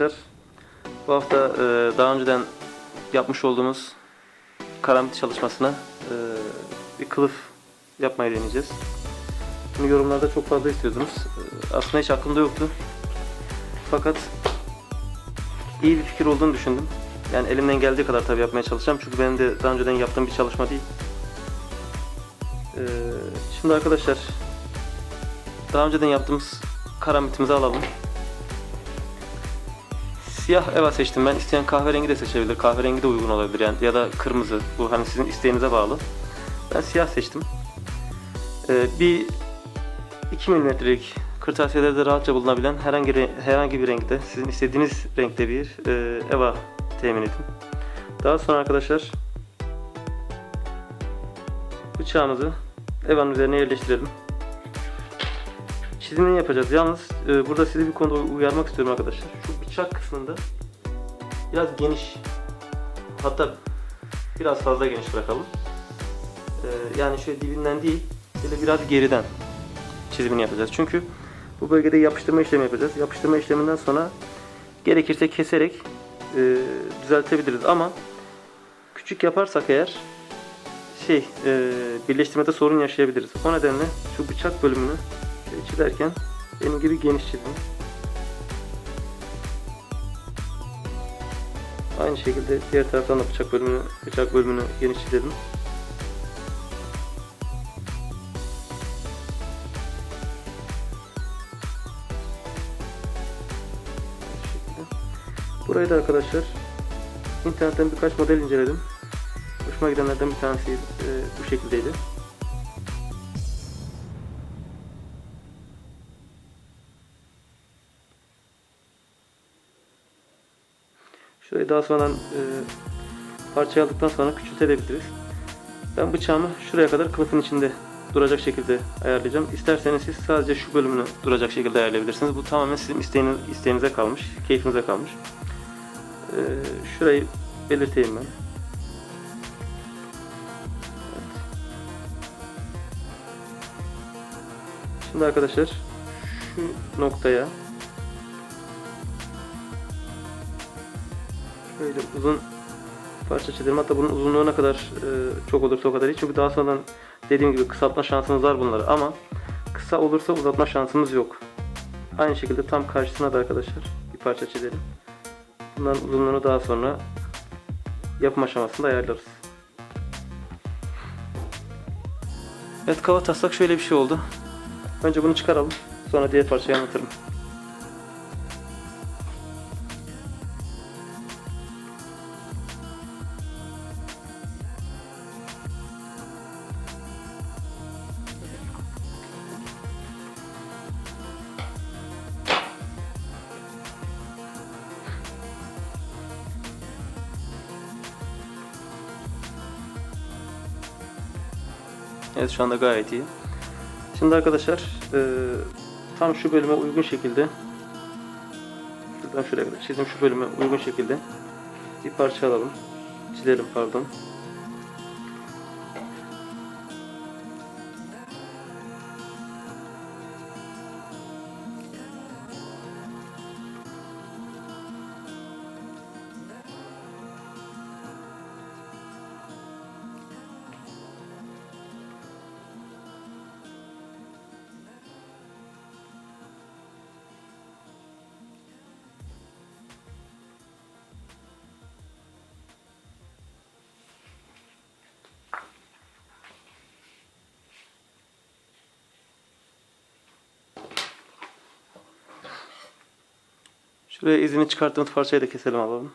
arkadaşlar. Bu hafta e, daha önceden yapmış olduğumuz karamit çalışmasına e, bir kılıf yapmayı deneyeceğiz. Bunu yorumlarda çok fazla istiyordunuz. E, aslında hiç aklımda yoktu. Fakat iyi bir fikir olduğunu düşündüm. Yani elimden geldiği kadar tabii yapmaya çalışacağım. Çünkü benim de daha önceden yaptığım bir çalışma değil. E, şimdi arkadaşlar daha önceden yaptığımız karamitimizi alalım. Siyah eva seçtim ben. İsteyen kahverengi de seçebilir. Kahverengi de uygun olabilir yani ya da kırmızı. Bu hani sizin isteğinize bağlı. Ben siyah seçtim. Ee, bir 2 milimetrelik kırtasiyelerde rahatça bulunabilen herhangi herhangi bir renkte sizin istediğiniz renkte bir e, eva temin edin. Daha sonra arkadaşlar bıçağımızı evanın üzerine yerleştirelim çizimini yapacağız. Yalnız e, burada size bir konuda uyarmak istiyorum arkadaşlar. Şu bıçak kısmında biraz geniş hatta biraz fazla geniş bırakalım. E, yani şöyle dibinden değil, böyle biraz geriden çizimini yapacağız. Çünkü bu bölgede yapıştırma işlemi yapacağız. Yapıştırma işleminden sonra gerekirse keserek e, düzeltebiliriz ama küçük yaparsak eğer şey e, birleştirmede sorun yaşayabiliriz. O nedenle şu bıçak bölümünü çizerken benim gibi geniş çizin. Aynı şekilde diğer taraftan da bıçak bölümünü bıçak bölümünü geniş çizelim. Burayı da arkadaşlar internetten birkaç model inceledim. Hoşuma gidenlerden bir tanesi e, bu şekildeydi. Şurayı daha sonradan e, parçaya aldıktan sonra küçültebiliriz. Ben bıçağımı şuraya kadar kılıfın içinde duracak şekilde ayarlayacağım. İsterseniz siz sadece şu bölümünü duracak şekilde ayarlayabilirsiniz. Bu tamamen sizin isteğiniz, isteğinize kalmış, keyfinize kalmış. E, şurayı belirteyim ben. Şimdi arkadaşlar şu noktaya Böyle uzun parça çizelim. Hatta bunun uzunluğu ne kadar e, çok olursa o kadar iyi. Çünkü daha sonradan dediğim gibi kısaltma şansımız var bunları. Ama kısa olursa uzatma şansımız yok. Aynı şekilde tam karşısına da arkadaşlar bir parça çizelim. Bunların uzunluğunu daha sonra yapım aşamasında ayarlarız. Evet kava taslak şöyle bir şey oldu. Önce bunu çıkaralım. Sonra diğer parçayı anlatırım. Evet şu anda gayet iyi. Şimdi arkadaşlar e, tam şu bölüme uygun şekilde şuradan şuraya kadar çizim şu bölüme uygun şekilde bir parça alalım. Çizelim pardon. Şuraya izini çıkarttığımız parçayı da keselim alalım.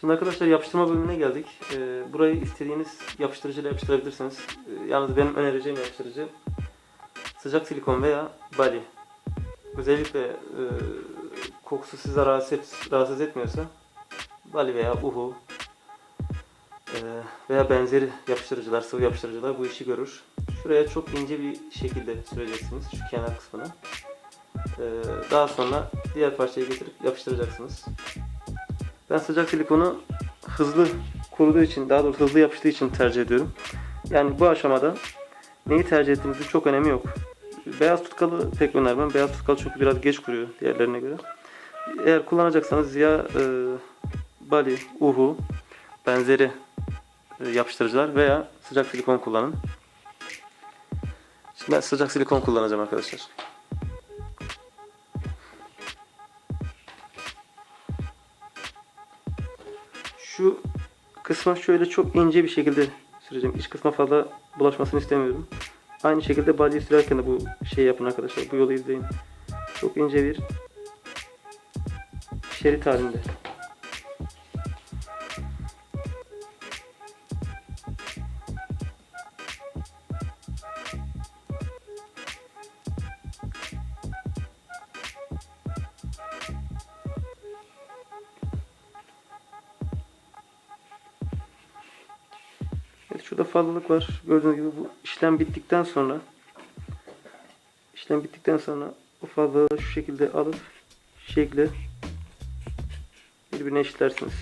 Şimdi arkadaşlar yapıştırma bölümüne geldik. Ee, burayı istediğiniz yapıştırıcıyla yapıştırabilirsiniz. Ee, yalnız benim önereceğim yapıştırıcı sıcak silikon veya bali. Özellikle e, kokusu sizi rahatsız, et- rahatsız etmiyorsa bali veya uhu e, veya benzeri yapıştırıcılar, sıvı yapıştırıcılar bu işi görür. Şuraya çok ince bir şekilde süreceksiniz şu kenar kısmına. Ee, daha sonra diğer parçayı getirip yapıştıracaksınız. Ben sıcak silikonu hızlı kuruduğu için, daha doğrusu hızlı yapıştığı için tercih ediyorum. Yani bu aşamada neyi tercih ettiğinizin çok önemi yok. Beyaz tutkalı pek önermem. Beyaz tutkalı çünkü biraz geç kuruyor diğerlerine göre. Eğer kullanacaksanız ya e, Bali, Uhu benzeri e, yapıştırıcılar veya sıcak silikon kullanın. Şimdi ben sıcak silikon kullanacağım arkadaşlar. Şu kısma şöyle çok ince bir şekilde süreceğim. İç kısma fazla bulaşmasını istemiyorum. Aynı şekilde balya sürerken de bu şey yapın arkadaşlar. Bu yolu izleyin. Çok ince bir şerit halinde. Evet şurada fazlalık var. Gördüğünüz gibi bu işlem bittikten sonra işlem bittikten sonra o fazlalığı şu şekilde alıp şekli birbirine eşitlersiniz.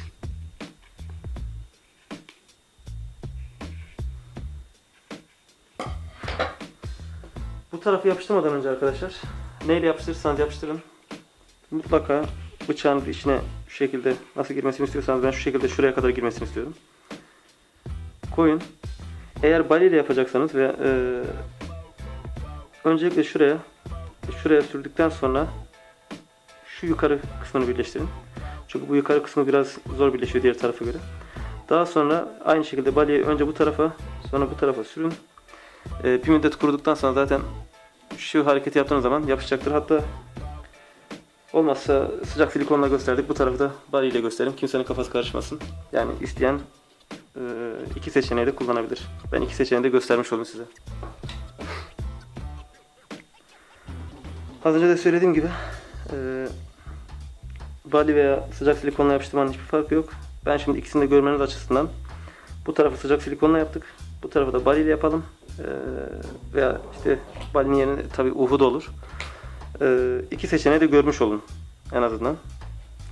Bu tarafı yapıştırmadan önce arkadaşlar neyle yapıştırırsanız yapıştırın. Mutlaka bıçağın içine şu şekilde nasıl girmesini istiyorsanız ben şu şekilde şuraya kadar girmesini istiyorum koyun. Eğer bali ile yapacaksanız ve e, öncelikle şuraya şuraya sürdükten sonra şu yukarı kısmını birleştirin. Çünkü bu yukarı kısmı biraz zor birleşiyor diğer tarafa göre. Daha sonra aynı şekilde baliyi önce bu tarafa sonra bu tarafa sürün. E, bir müddet kuruduktan sonra zaten şu hareketi yaptığınız zaman yapışacaktır. Hatta olmazsa sıcak silikonla gösterdik. Bu tarafı da bali ile gösterelim. Kimsenin kafası karışmasın. Yani isteyen iki seçeneği de kullanabilir. Ben iki seçeneği de göstermiş oldum size. Az önce de söylediğim gibi e, bali veya sıcak silikonla yapıştırmanın hiçbir farkı yok. Ben şimdi ikisini de görmeniz açısından bu tarafı sıcak silikonla yaptık. Bu tarafı da bali ile yapalım. E, veya işte balinin yerine tabi uhu da olur. E, iki seçeneği de görmüş olun en azından.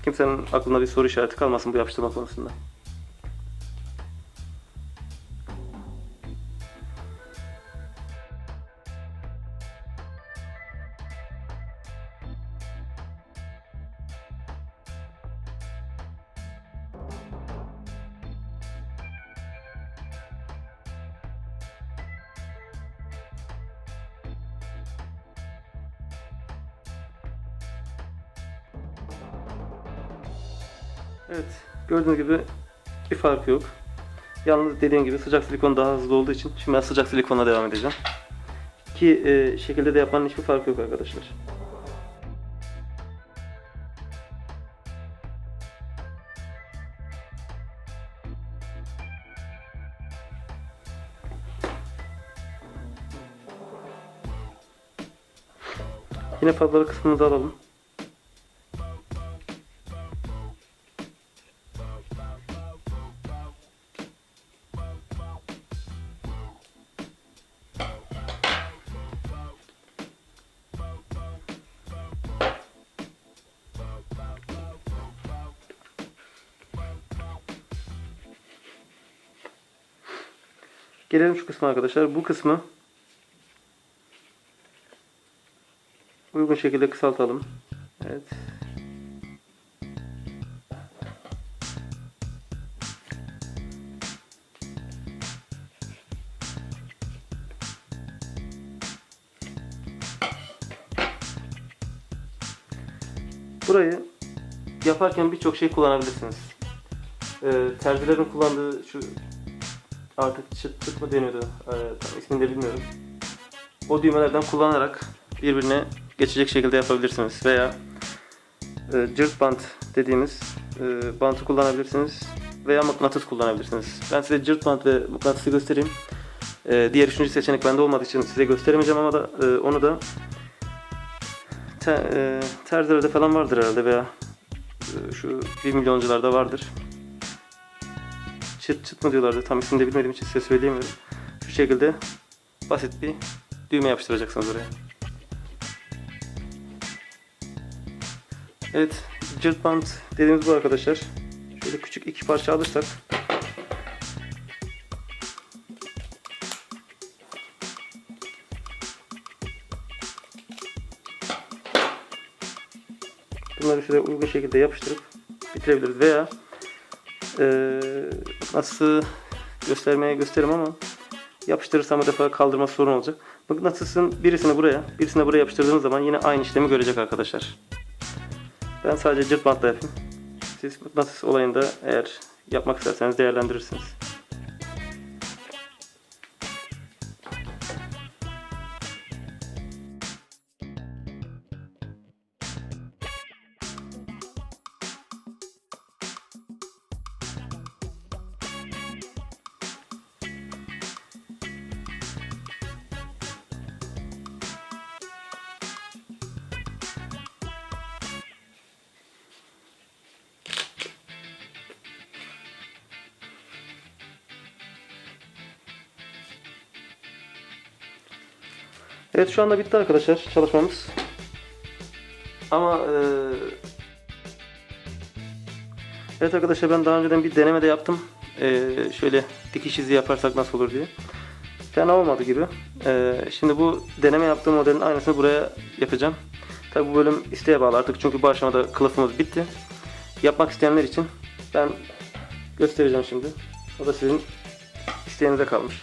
Kimsenin aklında bir soru işareti kalmasın bu yapıştırma konusunda. Gördüğünüz gibi bir farkı yok. Yalnız dediğim gibi sıcak silikon daha hızlı olduğu için şimdi ben sıcak silikonla devam edeceğim. Ki e, şekilde de yapmanın hiçbir farkı yok arkadaşlar. Yine fazlalık kısmını da alalım. Gelelim şu kısma arkadaşlar. Bu kısmı uygun şekilde kısaltalım. Evet. Burayı yaparken birçok şey kullanabilirsiniz. Ee, terzilerin kullandığı şu artık çıt çıt mı deniyordu ee, tam ismini de bilmiyorum. O düğmelerden kullanarak birbirine geçecek şekilde yapabilirsiniz veya e, cırt bant dediğimiz e, bantı kullanabilirsiniz veya mıknatıs kullanabilirsiniz. Ben size cırt bant ve mıknatısı göstereyim. E, diğer üçüncü seçenek bende olmadığı için size gösteremeyeceğim ama da e, onu da te, e, terzilerde falan vardır herhalde veya e, şu 1 milyoncularda vardır çıt çıt mı diyorlardı tam ismini de bilmediğim için size söyleyemiyorum. Şu şekilde basit bir düğme yapıştıracaksınız oraya. Evet, cırt bant dediğimiz bu arkadaşlar. Şöyle küçük iki parça alırsak. Bunları şöyle uygun şekilde yapıştırıp bitirebiliriz veya eee, nasıl göstermeye gösteririm ama yapıştırırsam bu defa kaldırması sorun olacak. Mıknatısın birisini buraya, birisini buraya yapıştırdığınız zaman yine aynı işlemi görecek arkadaşlar. Ben sadece cırt bantla yapayım. Siz mıknatıs olayında eğer yapmak isterseniz değerlendirirsiniz. Evet şu anda bitti arkadaşlar çalışmamız. Ama eee, Evet arkadaşlar ben daha önceden bir deneme de yaptım. Eee, şöyle dikiş izi yaparsak nasıl olur diye. Fena olmadı gibi. Eee, şimdi bu deneme yaptığım modelin aynısını buraya yapacağım. Tabi bu bölüm isteğe bağlı artık çünkü bu aşamada kılıfımız bitti. Yapmak isteyenler için ben göstereceğim şimdi. O da sizin isteğinize kalmış.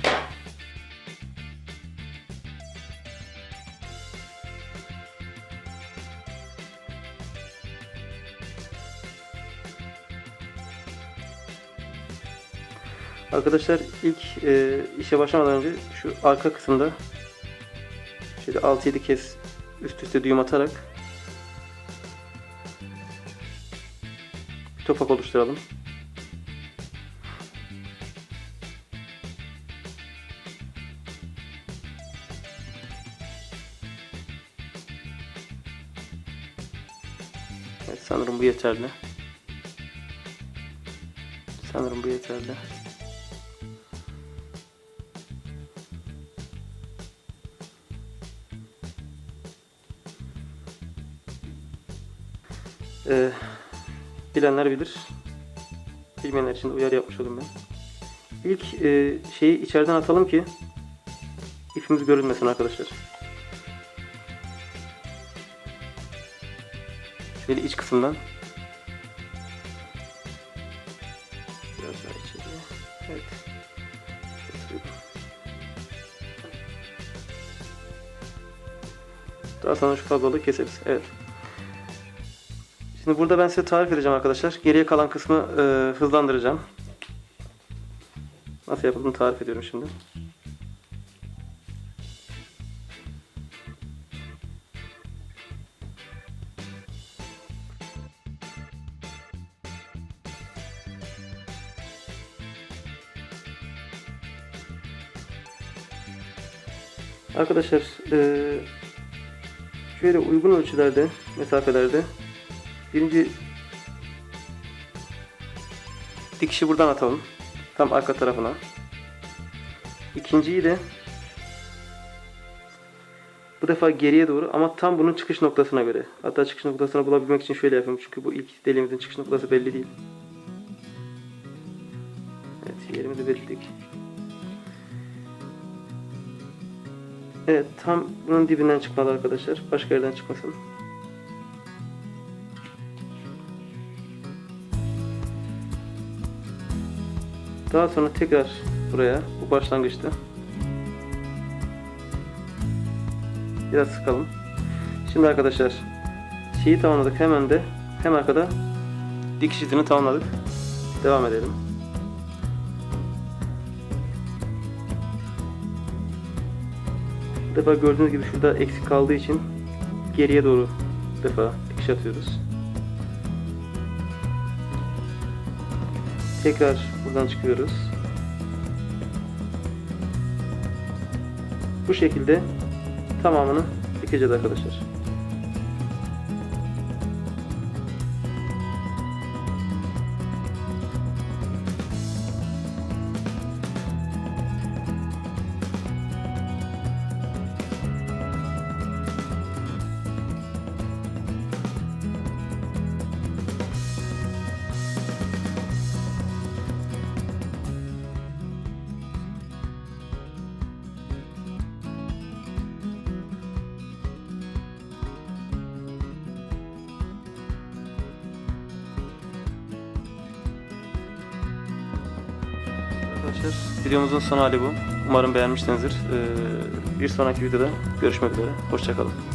Arkadaşlar ilk e, işe başlamadan önce şu arka kısımda şöyle 6-7 kez üst üste düğüm atarak bir topak oluşturalım. Evet, sanırım bu yeterli. Sanırım bu yeterli. Ee, bilenler bilir. Bilmeyenler için de uyarı yapmış olayım ben. İlk e, şeyi içeriden atalım ki ipimiz görünmesin arkadaşlar. Şöyle iç kısımdan. Biraz daha içeriye. Evet. Daha sonra şu fazlalığı keseriz. Evet. Şimdi burada ben size tarif edeceğim arkadaşlar. Geriye kalan kısmı e, hızlandıracağım. Nasıl yapıldığını tarif ediyorum şimdi. Arkadaşlar e, şöyle uygun ölçülerde, mesafelerde Birinci dikişi buradan atalım. Tam arka tarafına. İkinciyi de bu defa geriye doğru ama tam bunun çıkış noktasına göre. Hatta çıkış noktasını bulabilmek için şöyle yapıyorum. Çünkü bu ilk deliğimizin çıkış noktası belli değil. Evet yerimizi belirledik. Evet tam bunun dibinden çıkmalı arkadaşlar. Başka yerden çıkmasın. Daha sonra tekrar buraya bu başlangıçta biraz sıkalım. Şimdi arkadaşlar şeyi tamamladık hemen de hem arkada dikiş izini tamamladık. Devam edelim. Bu defa gördüğünüz gibi şurada eksik kaldığı için geriye doğru bu defa dikiş atıyoruz. Tekrar buradan çıkıyoruz. Bu şekilde tamamını dikeceğiz arkadaşlar. Videomuzun son hali bu. Umarım beğenmişsinizdir. Ee, bir sonraki videoda görüşmek üzere. Hoşçakalın.